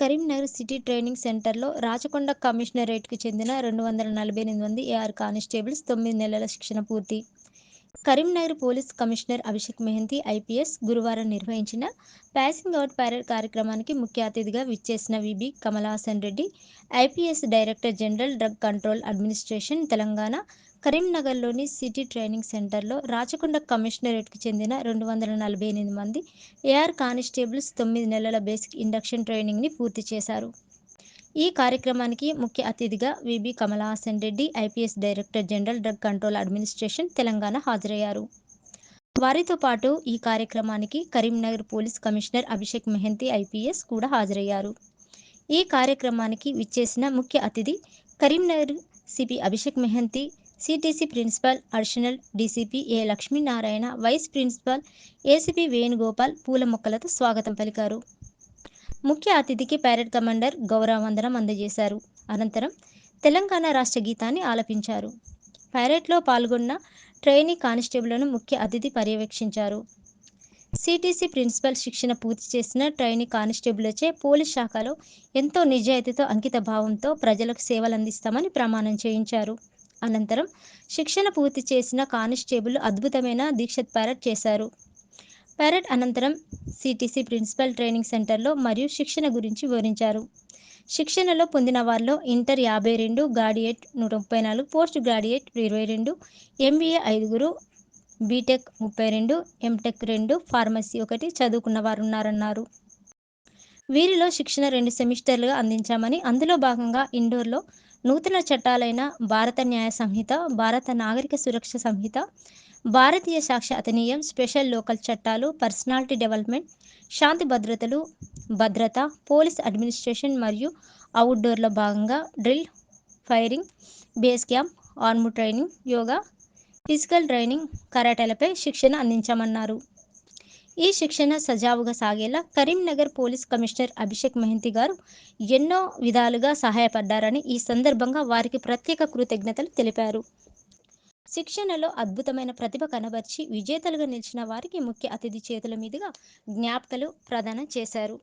Karimnagar city training సెంటర్లో రాచకొండ కమిషనరేట్కు చెందిన రెండు వందల నలభై ఎనిమిది మంది ఏఆర్ కానిస్టేబుల్స్ తొమ్మిది నెలల శిక్షణ పూర్తి. Karimnagar police commissioner Abhishek Mohanty IPS గురువారం నిర్వహించిన ప్యాసింగ్ అవుట్ పరేడ్ కార్యక్రమానికి ముఖ్య అతిథిగా విచ్చేసిన V B Kamalasan Reddy IPS director general drug control administration Telangana కరీంనగర్లోని సిటీ ట్రైనింగ్ సెంటర్లో రాచకొండ కమిషనరేట్కు చెందిన రెండు వందల నలభై ఎనిమిది మంది ఏఆర్ కానిస్టేబుల్స్ తొమ్మిది నెలల బేసిక్ ఇండక్షన్ ట్రైనింగ్ని పూర్తి చేశారు. ఈ కార్యక్రమానికి ముఖ్య అతిథిగా V B Kamalahasan Reddy IPS director general drug control administration Telangana హాజరయ్యారు. వారితో పాటు ఈ కార్యక్రమానికి Karimnagar police commissioner Abhishek Mohanty IPS కూడా హాజరయ్యారు. ఈ కార్యక్రమానికి విచ్చేసిన ముఖ్య అతిథి Karimnagar CP Abhishek Mohanty CTC principal additional DCP A Lakshminarayana vice principal ACP Venugopal పూల మొక్కలతో స్వాగతం పలికారు. ముఖ్య అతిథికి ప్యారెడ్ కమాండర్ గౌరవందనం అందజేశారు. అనంతరం తెలంగాణ రాష్ట్ర గీతాన్ని ఆలపించారు. ప్యారెడ్లో పాల్గొన్న ట్రైనీ కానిస్టేబుల్ను ముఖ్య అతిథి పర్యవేక్షించారు. సిటీసీ ప్రిన్సిపల్ శిక్షణ పూర్తి చేసిన ట్రైనీ కానిస్టేబుల్చే పోలీస్ శాఖలో ఎంతో నిజాయితీతో అంకిత భావంతో ప్రజలకు సేవలు అందిస్తామని ప్రమాణం చేయించారు. అనంతరం శిక్షణ పూర్తి చేసిన కానిస్టేబుల్ అద్భుతమైన దీక్షత్ పైరట్ చేశారు. పైరట్ అనంతరం సిటీసీ ప్రిన్సిపల్ ట్రైనింగ్ సెంటర్లో మరియు శిక్షణ గురించి వివరించారు. శిక్షణలో పొందిన వారిలో ఇంటర్ యాభై రెండు గ్రాడ్యుయేట్ నూట ముప్పై నాలుగు పోస్ట్ గ్రాడ్యుయేట్ ఇరవై రెండు ఎంబీఏ ఐదుగురు బీటెక్ ముప్పై రెండు ఎంటెక్ రెండు ఫార్మసీ ఒకటి చదువుకున్న వారు ఉన్నారన్నారు వీరిలో శిక్షణ రెండు సెమిస్టర్లుగా అందించామని అందులో భాగంగా ఇండోర్లో నూతన చట్టాలైన భారత న్యాయ సంహిత భారత నాగరిక సురక్ష సంహిత భారతీయ సాక్ష్య అధినియం స్పెషల్ లోకల్ చట్టాలు పర్సనాలిటీ డెవలప్మెంట్ శాంతి భద్రతలు భద్రత పోలీస్ అడ్మినిస్ట్రేషన్ మరియు అవుట్డోర్లో భాగంగా drill firing base camp arm training yoga physical training కరాటేలపై శిక్షణ అందించామన్నారు. ఈ శిక్షణ సజావుగా సాగేలా కరీంనగర్ పోలీస్ కమిషనర్ అభిషేక్ మెహంతి గారు ఎన్నో విధాలుగా సహాయపడ్డారని ఈ సందర్భంగా వారికి ప్రత్యేక కృతజ్ఞతలు తెలిపారు శిక్షణలో అద్భుతమైన ప్రతిభ కనబర్చి విజేతలుగా నిలిచిన వారికి ముఖ్య అతిథి చేతుల మీదుగా జ్ఞాపకలు ప్రదానం చేశారు